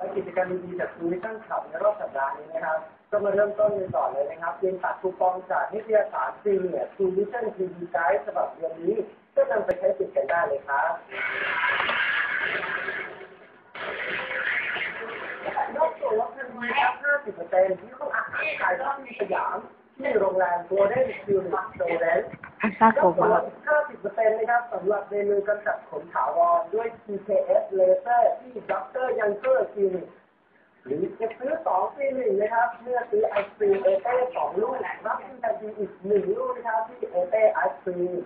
และกิจกรรมดีๆจากทูวิชั่นขับในรอบสัปดาห์นี้นะครับ ก็มาเริ่มต้นกันก่อนเลยนะครับเรียนตัดคูปองจากนิตยสารซีเนี่ยทูวิชั่นทีวีไกด์ฉบับเดือนนี้ ก็นำไปใช้ติดกันได้เลยครับนอกจากลดทันทีครับ50%ที่ห้องอาหารไทยที่มีสยามที่โรงแรมโกลเด้นคิวนิคโซเรนน่าก็กลัวส่วนลมากด 50%นะครับสำหรับเมนูกำจัดขนถาวรด้วย TKS Laser ที่ดรยังเกอร์คลินิกหรือจะซื้อ2ฟรี1นะครับ เมื่อซื้อไอศครีมเอเต้2ลูกรับฟรีทันทีอีก 1 ลูกนะครับที่เอเต้ไอศครีม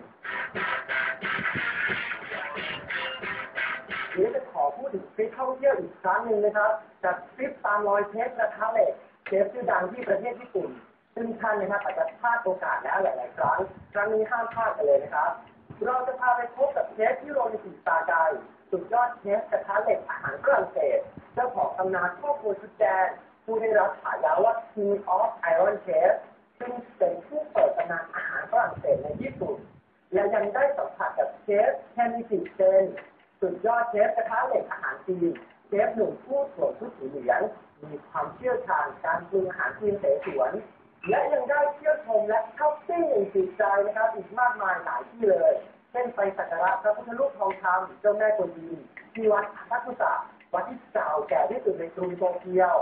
หรือจะขอพูดถึงทริปท่องเที่ยวอีกครั้งหนึ่งนะครับจากทริปตามรอยเชฟกระทะเหล็กเชฟชื่อดังที่ประเทศญี่ปุ่นซึ่งท่านนะครับอาจจะพลาดโอกาสแล้วหลาย ๆ ครั้ง ครั้งนี้ห้ามพลาดกันเลยนะครับ เราจะพาไปพบกับเชฟที่โรนิสิตาไกสุดยอดเชฟกระทะเหล็กอาหารฝรั่งเศส เจ้าของตำนานครอบครัวชุดแดงผู้ได้รับฉายาว่า King of Iron Chef ซึ่งเป็นผู้เปิดตำนานอาหารฝรั่งเศสในญี่ปุ่น และยังได้สัมผัสกับเชฟแฮนนิสิเซนสุดยอดเชฟกระทะเหล็กอาหารจีนเชฟหนุ่มผู้สวมชุดสีเหลืองมีความเชี่ยวชาญการปรุงอาหารจีนเสฉวน และยังได้เที่ยวชมและช้อปปิ้งอย่างจิตใจนะครับ อีกมากมายหลายที่เลย เช่นไปสักการะพระพุทธรูปทองคำเจ้าแม่กวนอิมที่วัดทักุสะวัดที่เก่าแก่ที่สุดในกรุงโตเกียว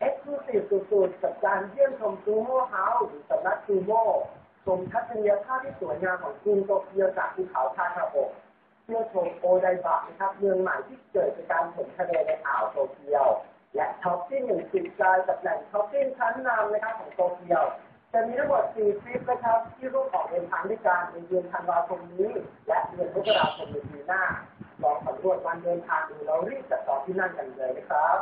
เอ็กซ์คลูซีฟสุดๆกับการเยี่ยมชมซูโม่เฮาส์หรือสำนักซูโม่ชมทัศนียภาพที่สวยงามของกรุงโตเกียวจากภูเขาทาคาโอะเที่ยวชมโอไดบะนะครับเมืองใหม่ที่เกิดจากการถมทะเลในอ่าวโตเกียว และท็อปที่หนึ่งสิบใจกับแหล่งท็อปที่ชั้นนำนะครับของโตเกียวจะมีทั้งหมด4คลิปนะครับ ที่รูปของเดินทางด้วยกันในเดือนธันวาคมนี้ และเดือนมกราคมในปีหน้าลองสำรวจวันเดินทางดูเราวรีบจัดต่อที่นั่นกันเลยนะครับ